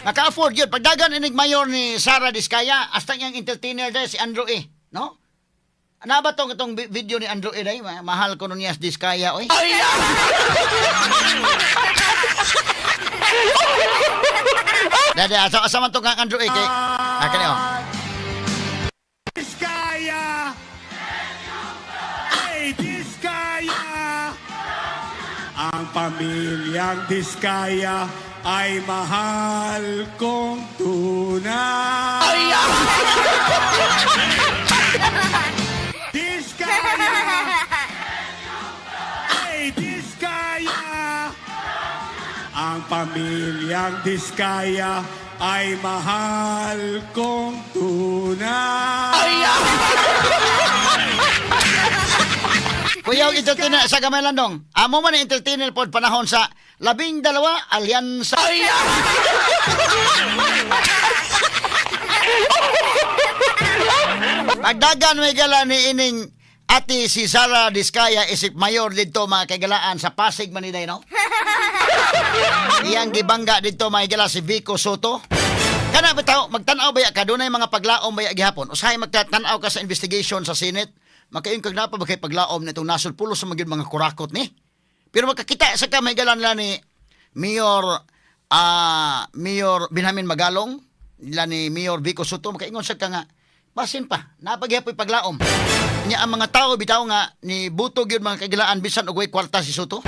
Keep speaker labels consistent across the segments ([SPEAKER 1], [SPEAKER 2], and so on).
[SPEAKER 1] Maka-afford yun. Pagdagan inig mayor ni Sara Diskaya, hasta niyang entertainer dahil si Andrew E. No? Ano ba tong itong vi- video ni Andrew E dahil? Ma- Mahal ko nun niya si Diskaya, oy. Dada, asa asa man tong kang Andrew E kay akin oh.
[SPEAKER 2] Diskaya! Hey, Diskaya! Ang pamilyang Diskaya ay mahal kong tunay. Diskaya! Hey, Diskaya! Ang pamilyang Diskaya ay mahal kong tunay.
[SPEAKER 1] Og entertainer sa gamay lang dong. Amo man entertainer pod panahon sa labing dalawa alyansa. Pagdagan may gala ni ining ati si Sara Diskaya isip mayor dito mga kagalaan sa Pasig Maniday, no? Iyang gibangga dito mga gala si Vico Soto. Kana bitaw magtan-aw baya ka dunay mga paglaom baya gihapon. Usahay magtatan-aw ka sa investigation sa Senate. Makayon kag napa ba kay paglaom nitong nasod pulo sa magid mga kurakot ni. Pero makakita sa ka may galan la ni Mayor ah Mayor Binhamin Magalong nila ni Mayor Vico Soto makaingon sa ka nga basin pa napagyapoy paglaom. Nya ang mga tao bitaw nga ni butog yun mga kagilaan bisan og way kwarta si Soto.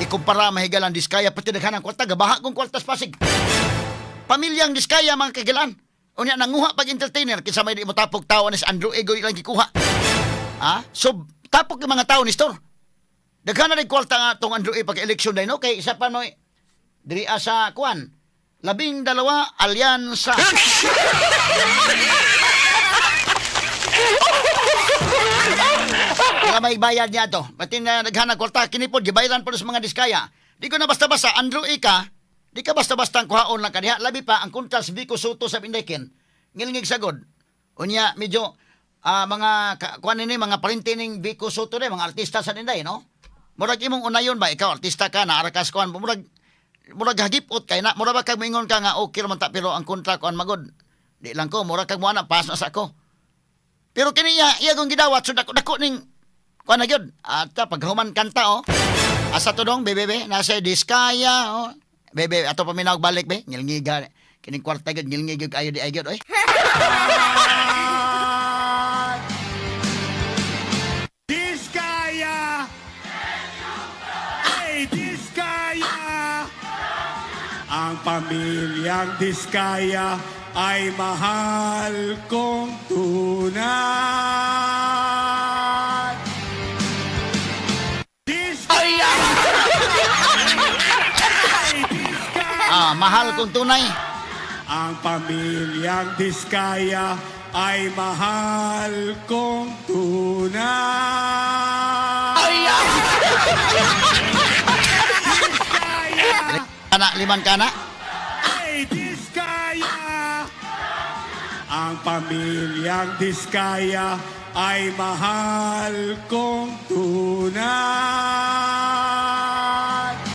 [SPEAKER 1] Ikumpara mahigalan diskaya pati daghan ang kwarta gabaha kong kwartas pasig. Pamilyang diskaya mga kagilaan. Unya nanguha pag entertainer kinsa may di mo tapog tawo ni si Andrew Ego ilang gikuha ha? So tapog yung mga tao ni store. Daghan na rin kwarta nga tong Andrew E pag election day no kay isa pa no diri sa kuan labing dalawa alyansa. Wala may bayad niya to. Pati na naghanag kwarta, kinipod, gibayaran po sa mga diskaya. Di ko na basta-basta, Andrew Ika, di ka basta-basta ang kuhaon lang kaniya. Labi pa, ang kuntas Vico Soto sa Pindekin, ngilngig sagod. Unya, medyo, ah, mga, kuan ini mga parintining Vico Soto rin, mga artista sa Ninday, no? Murag imong unayon ba, ikaw artista ka, naarakas kuan, murag, murag hagipot kay na, murag ba kag mingon ka nga, okay raman ta, pero ang kontra kuan magod. Di lang ko, murag kag mo na, pas na sa ako. Pero kiniya, iya kong gidawat, so dako, dako ning, kuan na gyud. At paghuman kanta, oh. Asa to dong, bebe, bebe, nasa diskaya, oh. Bebe, ato pa minawag balik, be. Ngilngiga, kining kwarta gyud, ngilngig gyud ayo di ayo oy.
[SPEAKER 2] pamilyang Diskaya ay mahal kong tunay. Diskaya! Hey, Diskaya!
[SPEAKER 1] Ah, mahal kong tunay.
[SPEAKER 2] Ang pamilyang Diskaya ay mahal kong tunay. Diskaya!
[SPEAKER 1] Kana, liman kana.
[SPEAKER 2] Hey, Diskaya! Ang pamilyang Diskaya ay mahal kong tunay.